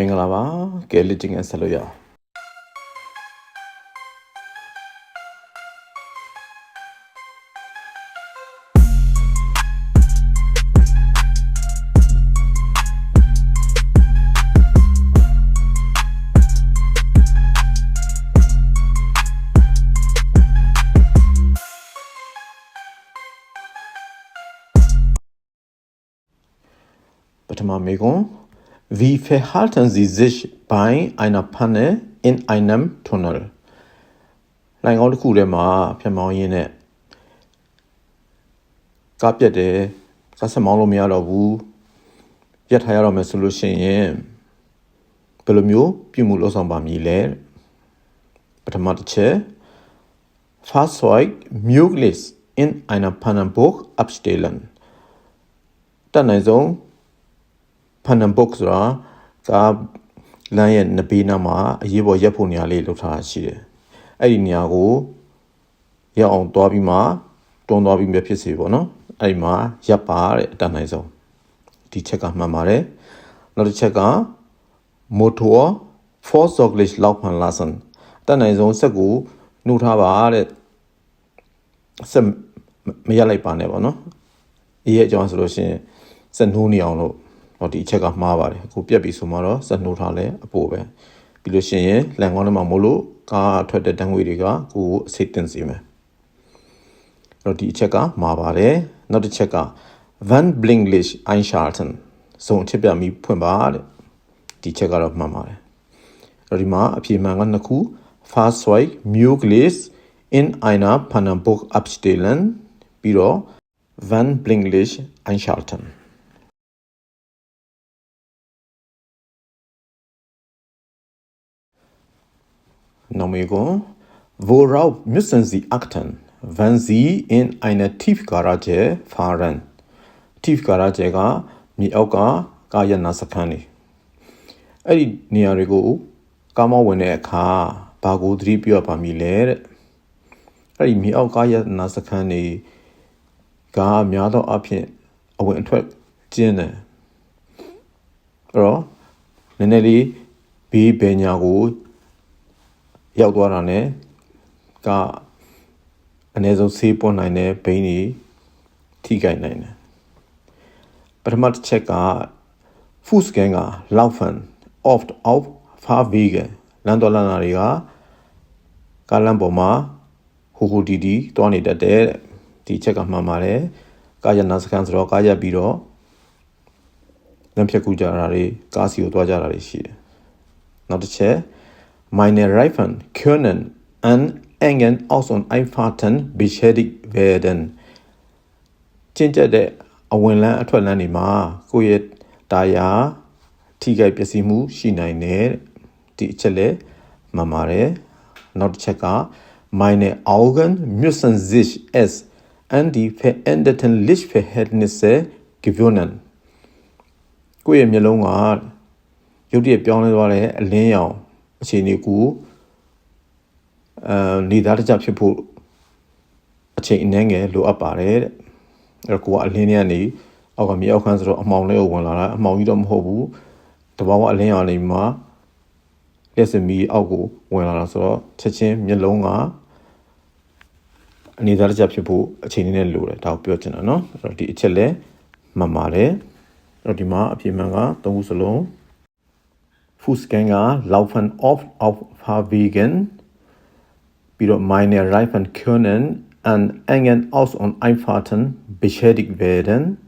မင်္ဂလာပါကဲလက်ကျင်ကဆက်လို့ရအောင်ပထမမေကွန် Wie verhalten Sie sich bei einer Panne in einem Tunnel လိုင်ကောင်းတစ်ခုထဲမှာဖြတ်မောင်းရင်းနဲ့ကားပြတ်တယ်ကားဆက်မောင်းလို့မရတော့ဘူးပြတ်ထားရတော့မယ်ဆိုလို့ရှိရင်ဘယ်လိုမျိုးပြုမှုလုပ်ဆောင်ပါမည်လဲပထမတစ်ချက် Fahrzeug möglichst in einer Pannenburg abstellen တတ်နိုင်ဆုံး ဖန်နမ်ဘုတ်ဆိုတာကားလမ်းရဲ့နဘေးနားမှာအရေးပေါ်ရက်ဖို့နေရာလေးလောက်ထားတာရှိတယ်။အဲ့ဒီနေရာကိုရက်အောင်သွားပြီးမှတွန်းသွားပြီးမြဖြစ်စေပေါ့နော်။အဲ့ဒီမှာရပ်ပါတဲ့အတတ်နိုင်ဆုံးဒီချက်ကမှန်ပါတယ်။နောက်တစ်ချက်က motor vorsorglich laufen lassen အတတ်နိုင်ဆုံးစက်ကိုနှုတ်ထားပါတဲ့စက်မရလိုက်ပါနဲ့ပေါ့နော်။ဒီရဲ့အကြောင်းဆိုလို့ရှိရင်စက်နှိုးနေအောင်လို့ ဟောဒီအချက်ကမှားပါတယ်အခုပြက်ပြီဆိုမှတော့စက်နှိုးထားလဲအပိုပဲပြီးလို့ရှိရင်လန်ကောင်းထဲမှာမို့လို့ကားထွက်တဲ့တန်းငွေတွေကကိုယ်ကိုအစိတ်တင်စေမယ်အဲ့တော့ဒီအချက်ကမှားပါတယ်နောက်တစ်ချက်က van blinklish einschalten စုံအချက်ပြမီဖွင့်ပါတဲ့ဒီချက်ကတော့မှန်ပါတယ်အဲ့တော့ဒီမှာအဖြေမှန်ကနှစ်ခု Fahrzeug möglichst in einer Pannenburg abstellen ပြီးတော့ van blinklish einschalten Nomigo, worauf müssen Sie achten, wenn Sie in eine Tiefgarage fahren? Tiefgarage ကမြေအောက်ကကာယနာစခန်းနေအဲ့ဒီနေရာတွေကိုကားမောင်းဝင်တဲ့အခါဘာကိုသတိပြုရပါမည်လဲတဲ့အဲ့ဒီမြေအောက်ကာယနာစခန်းနေကများသောအားဖြင့်အဝင်အထွက်ကျင်းတယ်အဲ့တော့နည်းနည်းလေးဘေးပညာကို ရောက်သွားတာ ਨੇ ကအနည်းဆုံးဆေးပွန်းနိုင်တဲ့ဘိန်းတွေထိခိုက်နိုင်တယ်ပထမတစ်ချက်က Fußgänger laufen oft auf Fahrwege လမ်းတော်လမ်းနာတွေကကားလမ်းပေါ်မှာဟိုဟိုတီတီတွားနေတတ်တယ်တဲ့ဒီချက်ကမှန်ပါတယ်ကားရနာစကန်ဆိုတော့ကားရက်ပြီးတော့လမ်းဖြတ်ကူကြတာတွေကားစီကိုတွားကြတာတွေရှိတယ်နောက်တစ်ချက် Meine Reifen können an engen Aus- und Einfahrten beschädigt werden. ကျင့်ကြက်တဲ့အဝင်လန်းအထွက်လန်းတွေမှာကိုယ့်ရဲ့တာယာထိခိုက်ပျက်စီးမှုရှိနိုင်တယ်တဲ့ဒီအချက်လည်းမှန်ပါတယ်နောက်တစ်ချက်က meine Augen müssen sich es an die veränderten Lichtverhältnisse gewöhnen ကိုယ့်ရဲ့မျက်လုံးကရုပ်တရက်ပြောင်းလဲသွားတဲ့အလင်းရောင် အခြေအနေကိုအဲနေသားတကြဖြစ်ဖို့အချိန်အနည်းငယ်လိုအပ်ပါတယ်တဲ့အဲ့တော့ကိုကအလင်းထဲကနေအောက်ကမြေအောက်ခန်းဆိုတော့အမှောင်လေးကိုဝင်လာတာအမှောင်ကြီးတော့မဟုတ်ဘူးတဘာဝအလင်းရောင်လေးမှာလက်စမီအောက်ကိုဝင်လာတာဆိုတော့ချက်ချင်းမျက်လုံးကအနေသားတကြဖြစ်ဖို့အချိန်နည်းနည်းလိုတယ်ဒါကိုပြောချင်တာเนาะအဲ့တော့ဒီအချက်လဲမှန်ပါတယ်အဲ့တော့ဒီမှာအပြေမှန်ကသုံးခုစလုံး Fußgänger laufen oft auf Fahrwegen. Wieder meine Reifen können an engen Aus- und Einfahrten beschädigt werden.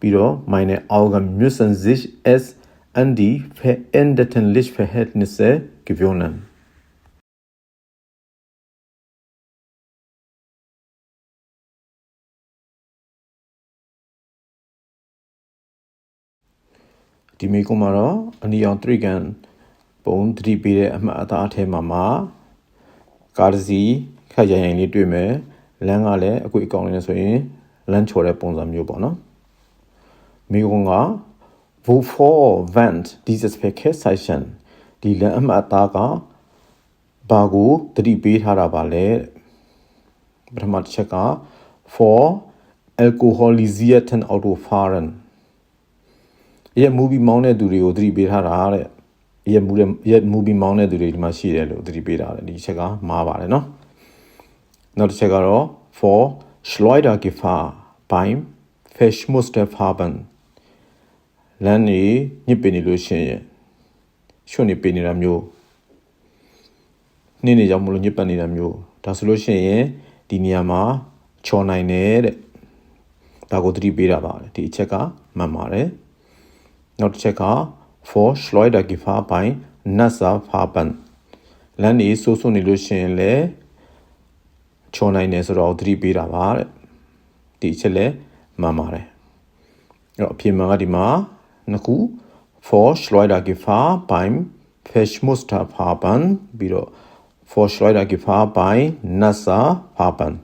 Wieder meine Augen müssen sich es an die veränderten Lichtverhältnisse gewöhnen. ။ ဒီမိကုံမှာတော့အနီအောင်3ကန်ပုံသတိပေးတဲ့အမှတ်အသားအထဲမှာမှာကားတစ်စီးခက်ရရင်လေးတွေ့မယ်။လမ်းကလည်းအကွေအကောင်လေးနဲ့ဆိုရင်လမ်းချော်တဲ့ပုံစံမျိုးပေါ့နော်။မိကုံက wovor went dieses Verkehrszeichen ဒီလမ်းအမှတ်အသားကဘာကိုသတိပေးထားတာပါလဲပထမတစ်ချက်က for alkoholisierten Autofahren ရဲ့ movie မောင်းတဲ့သူတွေကိုသတိပေးထားတာတဲ့ရက်မူတဲ့ရက်မူဘီမောင်းတဲ့သူတွေဒီမှာရှိတယ်လို့သတိပေးတာလေဒီချက်ကမှားပါတယ်နော်နောက်တစ်ချက်ကတော့ for Schleuder Gefahr beim Verschmusterfarben လမ်းနေညစ်ပင်နေလို့ရှိရင်ရွှွနေပင်နေတာမျိုးနှင်းနေကြောင်မလို့ညစ်ပတ်နေတာမျိုးဒါဆိုလို့ရှိရင်ဒီနေရာမှာချော်နိုင်တယ်တဲ့ဒါကိုသတိပေးတာပါဒီအချက်ကမှန်ပါတယ် နောက်တစ်ချက်က for Schleuder Gefahr bei Nasser Farben လမ်းနေဆိုးဆိုးနေလို့ရှိရင်လည်းချော်နိုင်တယ်ဆိုတော့သတိပေးတာပါတဲ့ဒီအချက်လည်းမှန်ပါတယ်အဲ့တော့အပြင်မှာကဒီမှာနှစ်ခု for Schleuder Gefahr beim Verschmuster Farben ပြီးတော့ for Schleuder Gefahr bei Nasser Farben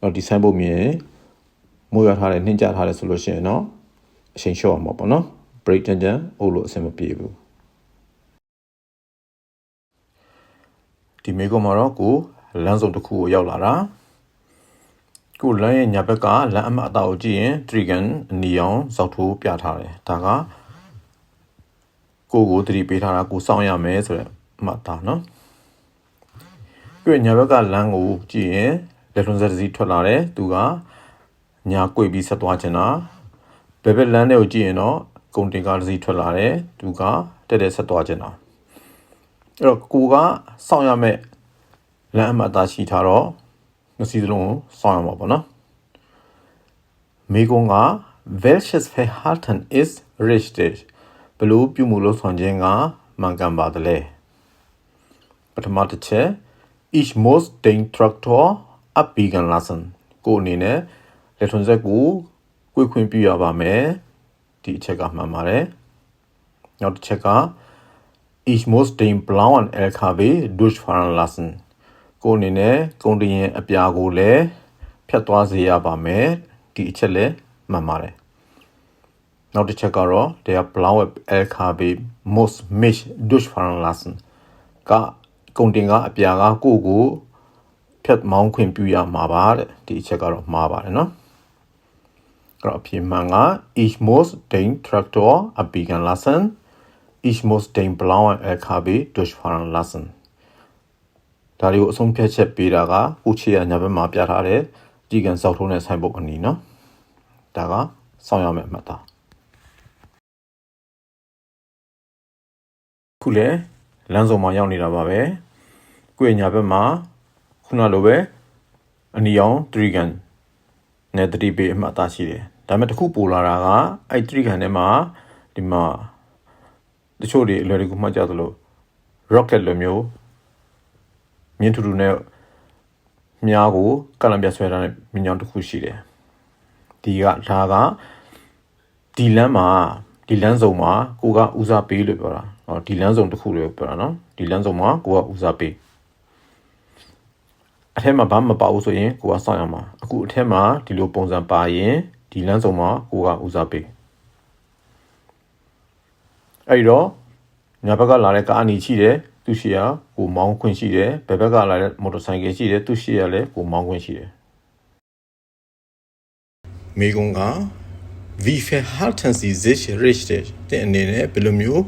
တော့ဒီဆိုင်ဖို့မြင်မိုးရထားတယ်နှင်းကြထားတယ်ဆိုလို့ရှိရင်တော့အချိန်လျှော့အောင်ပါပေါ့နော် break တန်တန်အိုးလို့အဆင်မပြေဘူးဒီမေကောမှာတော့ကိုလမ်းစုံတစ်ခုကိုရောက်လာတာကိုလမ်းရဲ့ညာဘက်ကလမ်းအမအတာကိုကြည့်ရင် trigon အနီအောင်ဇောက်ထိုးပြထားတယ်ဒါကကိုကိုသတိပေးထားတာကိုစောင့်ရမယ်ဆိုတော့အမအတာနော်ပြည့်ညာဘက်ကလမ်းကိုကြည့်ရင်လက်ထွန်းဆက်တစ်စီးထွက်လာတယ်သူကညာကွေပြီးဆက်သွားချင်တာဘယ်ဘက်လမ်းတွေကိုကြည့်ရင်တော့ ကုန်တင်ကားတစ်စီးထွက်လာတယ်သူကတက်တက်ဆက်သွားချင်တာအဲ့တော့ကိုကစောင့်ရမယ်လမ်းအမအတာရှိထားတော့ငစီစလုံးကိုစောင့်ရမှာပေါ့နော်မိကုံက welches Verhalten ist richtig ဘလို့ပြုမှုလို့ဆောင်ခြင်းကမှန်ကန်ပါတယ်လေပထမတစ်ချက် ich muss den Traktor abbiegen lassen ကိုအနေနဲ့လက်ထွန်းဆက်ကိုကွေခွင့်ပြုရပါမယ် ဒီအချက်ကမှန်ပါတယ်နောက်တစ်ချက်က ich muss den blauen LKW durchfahren lassen ကိုအနေနဲ့ကုန်တင်ရင်အပြာကိုလည်းဖြတ်သွားစေရပါမယ်ဒီအချက်လည်းမှန်ပါတယ်နောက်တစ်ချက်ကတော့ der blaue LKW muss mich durchfahren lassen ကကုန်တင်ကအပြာကကိုယ့်ကိုဖြတ်မောင်းခွင့်ပြုရမှာပါတဲ့ဒီအချက်ကတော့မှားပါတယ်နော်အဲ့ တော့အပြင်မှန်က ich muss den Traktor abbiegen lassen ich muss den blauen LKW durchfahren lassen ဒါတွေကိုအဆုံးဖြတ်ချက်ပေးတာကခုချေရညာဘက်မှာပြထားတဲ့ကြီးကန်စောက်ထုံးတဲ့ဆိုင်ဘုတ်အနီနော်ဒါကစောင့်ရမယ့်အမှတ်သားခုလေလမ်းစုံမှာရောက်နေတာပါပဲကိုယ့်ညာဘက်မှာခုနလိုပဲအနီအောင်3ကန် နဲ့3ပေအမှတ်သားရှိတယ်ဒါပေမဲ့တခုပိုလာတာကအဲ့3ကန်ထဲမှာဒီမှာတချို့တွေအလွယ်တကူမှတ်ကြသလို rocket လိုမျိုးမြင်းထူထူနဲ့မြားကိုကလံပြဆွဲထားတဲ့မြင်းကြောင်တစ်ခုရှိတယ်ဒီကဒါကဒီလမ်းမှာဒီလမ်းစုံမှာကိုကဦးစားပေးလို့ပြောတာဟောဒီလမ်းစုံတစ်ခုလို့ပြောတာနော်ဒီလမ်းစုံမှာကိုကဦးစားပေး အထက်မှာဘာမှမပါဘူးဆိုရင်ကိုကစောင့်ရမှာအခုအထက်မှာဒီလိုပုံစံပါရင်ဒီလမ်းစုံမှာကိုကဦးစားပေးအဲ့တော့ညာဘက်ကလာတဲ့ကားအနီရှိတယ်သူရှိရကိုမောင်းခွင့်ရှိတယ်ဘယ်ဘက်ကလာတဲ့မော်တော်ဆိုင်ကယ်ရှိတယ်သူရှိရလည်းကိုမောင်းခွင့်ရှိတယ်မိကုံက wie verhalten sie sich richtig တဲ့အနေနဲ့ဘယ်လိုမျိုး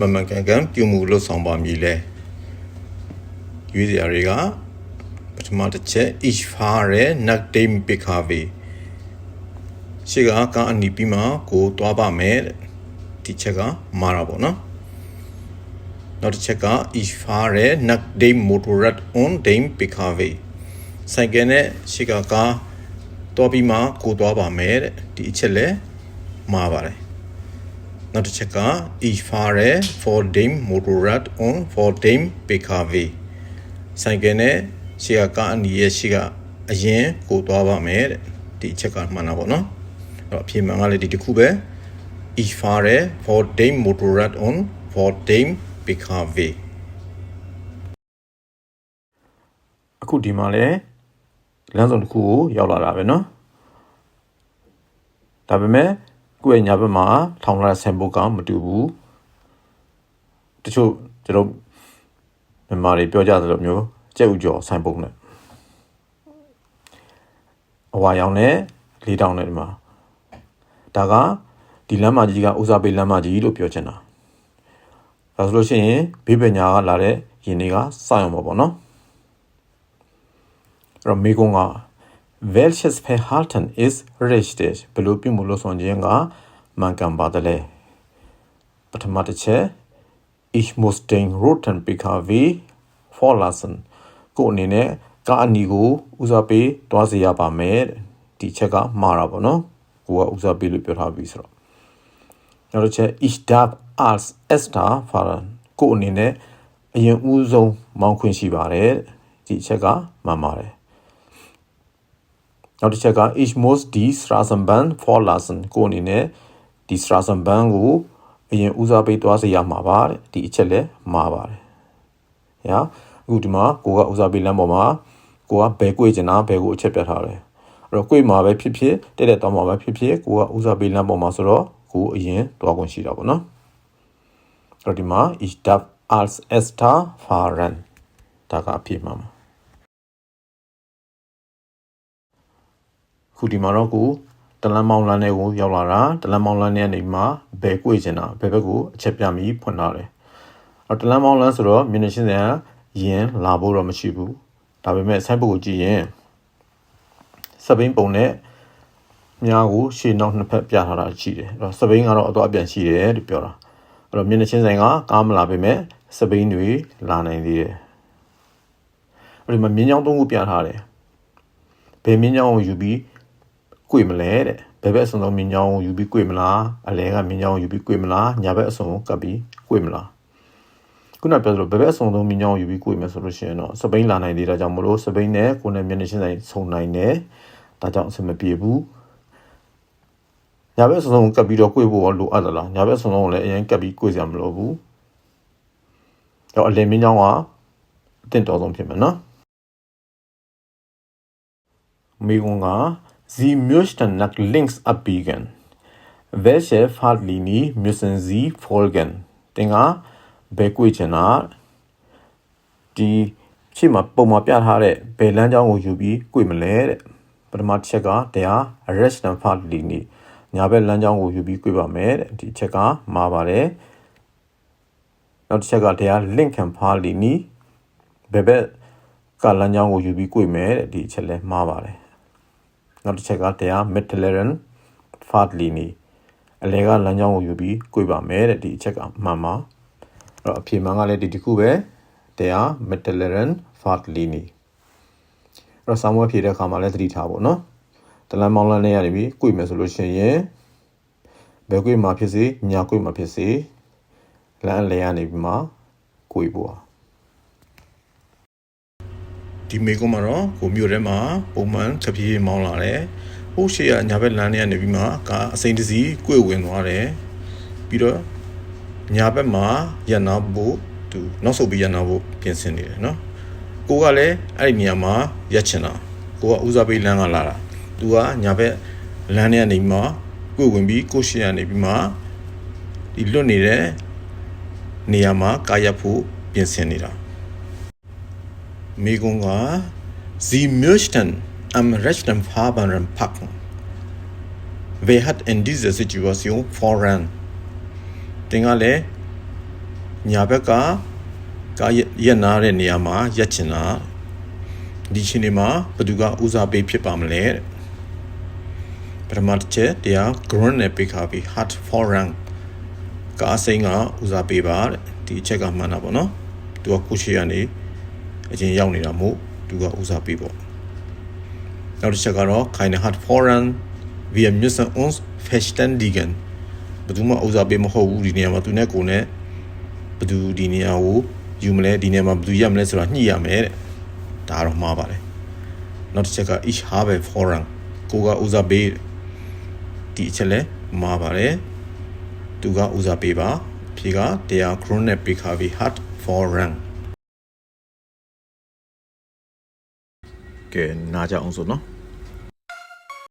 မမှန်ကန်ကန်ပြုမှုလုပ်ဆောင်ပါမည်လဲရွေးစရာတွေကပ ထမတစ်ချက် ich fahre nach dem PKW ရှိကကားအနီးပြီးမှကိုသွားပါမယ်ဒီချက်ကမှားတာပေါ့နော်နောက်တစ်ချက်က ich fahre nach dem Motorrad und dem PKW ဆိုင်ကယ်နဲ့ရှိကကားတော်ပြီးမှကိုသွားပါမယ်တဲ့ဒီအချက်လဲမှားပါတယ်နောက်တစ်ချက်က ich fahre for dem Motorrad und for dem PKW ဆိုင်ကယ်နဲ့ ရှိကကားအနီးရဲ့ရှိကအရင်ကိုသွားပါမယ်တဲ့ဒီအချက်ကမှန်တာပေါ့နော်အဲ့တော့အဖြေမှန်ကလည်းဒီတစ်ခုပဲ ich fahre for dem Motorrad und for dem PKW အခုဒီမှာလဲလမ်းစုံတစ်ခုကိုရောက်လာတာပဲเนาะဒါပေမဲ့ကိုယ့်ရဲ့ညာဘက်မှာထောင်လာတဲ့ဆန်ဘုတ်ကမတူဘူးတချို့ကျွန်တော်မြန်မာတွေပြောကြသလိုမျိုး ကြက်ဥကျော်ဆန်ဘုတ်နဲ့အဝါရောင်နဲ့လေးတောင်နဲ့ဒီမှာဒါကဒီလမ်းမကြီးကဥစားပေးလမ်းမကြီးလို့ပြောချင်တာဒါဆိုလို့ရှိရင်ဘေးပညာကလာတဲ့ယင်တွေကစအောင်ပါပေါ့နော်အဲ့တော့မိကုံက welches verhalten ist richtig ဘယ်လိုပြုမှုလို့ဆိုခြင်းကမှန်ကန်ပါတယ်လေပထမတစ်ချက် ich muss den roten PKW vorlassen ကိုအနေနဲ့ကားအနီကိုဦးစားပေးတွားစေရပါမယ်တဲ့ဒီချက်ကမှားတာပေါ့နော်ကိုကဦးစားပေးလို့ပြောထားပြီဆိုတော့နောက်တစ်ချက် ich darf als erster fahren ကိုအနေနဲ့အရင်ဦးဆုံးမောင်းခွင့်ရှိပါတယ်တဲ့ဒီချက်ကမှန်ပါတယ်နောက်တစ်ချက်က ich muss die Straßenbahn vorlassen ကိုအနေနဲ့ဒီ Straßenbahn ကိုအရင်ဦးစားပေးသွားစေရမှာပါတဲ့ဒီအချက်လည်းမှားပါတယ်။ညာ အခုဒီမှာကိုကဦးစားပေးလမ်းပေါ်မှာကိုကဘယ်ကိုကျင်တာဘယ်ကိုအချက်ပြတ်ထားတယ်။အဲ့တော့ကိုမှာပဲဖြစ်ဖြစ်တက်တက်သွားမှာပဲဖြစ်ဖြစ်ကိုကဦးစားပေးလမ်းပေါ်မှာဆိုတော့ကိုအရင်သွားခွင့်ရှိတာပေါ့နော်။အဲ့တော့ဒီမှာ ich darf als erster fahren ဒါကအဖြစ်မှာမှာခုဒီမှာတော့ကိုတလန်းမောင်းလန်းတဲ့ကိုရောက်လာတာတလန်းမောင်းလန်းတဲ့နေမှာဘယ်ကိုကျင်တာဘယ်ဘက်ကိုအချက်ပြမိဖွင့်လာတယ်အဲ့တလန်းမောင်းလန်းဆိုတော့မြင်နေရှင်းစ ရာရင်လာဖို့တော့မရှိဘူးဒါပေမဲ့ဆိုင်းပုတ်ကိုကြည့်ရင်စပိန်ပုံနဲ့မြားကိုရှေ့နောက်နှစ်ဖက်ပြထားတာရှိတယ်အဲ့တော့စပိန်ကတော့အတော့အပြန်ရှိတယ်လို့ပြောတာအဲ့တော့မြင်နေရှင်းဆိုင်ကကားမလာပေမဲ့စပိန်တွေလာနိုင်သေးတယ်အဲ့ဒီမှာမြင်းချောင်းသုံးခုပြထားတယ်ဘယ်မြင်းချောင်းကိုယူပြီးကွေမလဲတဲ့ဘယ်ဘက်အစုံဆုံးမြင်းချောင်းကိုယူပြီးကွေမလားအလဲကမြင်းချောင်းကိုယူပြီးကွေမလားညာဘက်အစုံကိုကပ်ပြီးကွေမလား ခုနပြောသလိုဘယ်ဘက်အစုံဆုံးမြင်းချောင်းကိုယူပြီးကွေမယ်ဆိုလို့ရှိရင်တော့စပိန်လာနိုင်သေးတာကြောင့်မလို့စပိန်နဲ့ကိုယ်နဲ့မျက်နှာချင်းဆိုင်ဆုံနိုင်တယ်ဒါကြောင့်အဆင်မပြေဘူးညာဘက်အစုံဆုံးကိုကပ်ပြီးတော့ကွေဖို့ရောလိုအပ်သလားညာဘက်အစုံဆုံးကိုလည်းအရင်ကပ်ပြီးကွေစရာမလိုဘူးတော့အလဲမြင်းချောင်းကအတင့်တော်ဆုံးဖြစ်မယ်နော်မိကွန်က Sie möchten nach links abbiegen. Welche Fahrtlinie müssen Sie folgen? တင်က ဘယ်ကွေ့ချင်တာဒီရှေ့မှာပုံမှာပြထားတဲ့ဘယ်လမ်းကြောင်းကိုယူပြီးကွေ့မလဲတဲ့ပထမတစ်ချက်ကတရား restaurant fahrtlinie ညာဘက်လမ်းကြောင်းကိုယူပြီးကွေ့ပါမယ်တဲ့ဒီချက်ကမှားပါတယ်နောက်တစ်ချက်ကတရား lincoln fahrtlinie ဘယ်ဘက်ကလမ်းကြောင်းကိုယူပြီးကွေ့မယ်တဲ့ဒီအချက်လဲမှားပါတယ်နောက်တစ်ချက်ကတရား Mediterranean Fahrtlinie အလဲကလမ်းကြောင်းကိုယူပြီး꿰ပါမယ်တဲ့ဒီအချက်ကမှန်ပါအဲ့ တော့အဖြေမှန်ကလည်းဒီတစ်ခုပဲတရား Magellan Fadlini အဲ့တော့ဆောင်းဝဲဖြေတဲ့အခါမှာလည်းသတိထားပါနော်တလန်မောင်းလန်းနဲ့ရနေပြီကိုယ်မယ်ဆိုလို့ရှိရင်ဘယ်ကိုယ်မှာဖြစ်စေညာကိုယ်မှာဖြစ်စေလမ်းလဲရနေပြီမှာကိုယ်ပေါ့ဒီမေကုန်းမှာတော့ကိုမျိုးထဲမှာပုံမှန်ချက်ပြေးမောင်းလာတယ်။ဟိုးရှေ့ကညာဘက်လမ်းထဲကနေပြီးမှကားအစိမ့်တစီကိုယ်ဝင်သွားတယ်။ပြီးတော့ ညာဘက်မှာရန်နာဖို့သူနောက်ဆုတ်ပြီးရန်နာဖို့ပြင်ဆင်နေတယ်နော်။ကိုကလည်းအဲ့ဒီနေရာမှာရက်ချင်တာ။ကိုကဦးစားပေးလမ်းကလာတာ။သူကညာဘက်လမ်းထဲကနေမှကွေ့ဝင်ပြီးကိုရှေ့ကနေပြီးမှဒီလွတ်နေတဲ့နေရာမှာကာရက်ဖို့ပြင်ဆင်နေတာ။ Megunga, Sie möchten am rechten Fahrbahnrand parken. Wer hat in dieser Situation voran? တင်ကလည်းညာဘက်ကကာရက်နာတဲ့နေရာမှာရက်ချင်တာဒီချင်းဒီမှာဘယ်သူကဦးစားပေးဖြစ်ပါမလဲပထမတစ်ချက်တရား ground နဲ့ပေးခါပြီး hard foran ကားစိမ်းကဦးစားပေးပါတဲ့ဒီအချက်ကမှန်တာပေါ့နော်သူကကိုရှိရနေအရင်ရောက်နေတာမို့သူကဦးစားပေးပေါ့နောက်တစ်ချက်ကတော့ keine hat voran wir müssen uns verständigen ဘယ်သူမှဦးစားပေးမဟုတ်ဘူးဒီနေရာမှာသူနဲ့ကိုနဲ့ဘယ်သူဒီနေရာကိုယူမလဲဒီနေရာမှာဘယ်သူရမလဲဆိုတာညှိရမယ်တဲ့ဒါတော့မှားပါတယ်နောက်တစ်ချက်က ich habe voran ကိုကဦးစားပေးဒီအချက်လဲမှားပါတယ်သူကဦးစားပေးပါဖြေကတရား cron နဲ့ပေးခါပြီး hat voran ကဲနားကြအောင်ဆိုနော်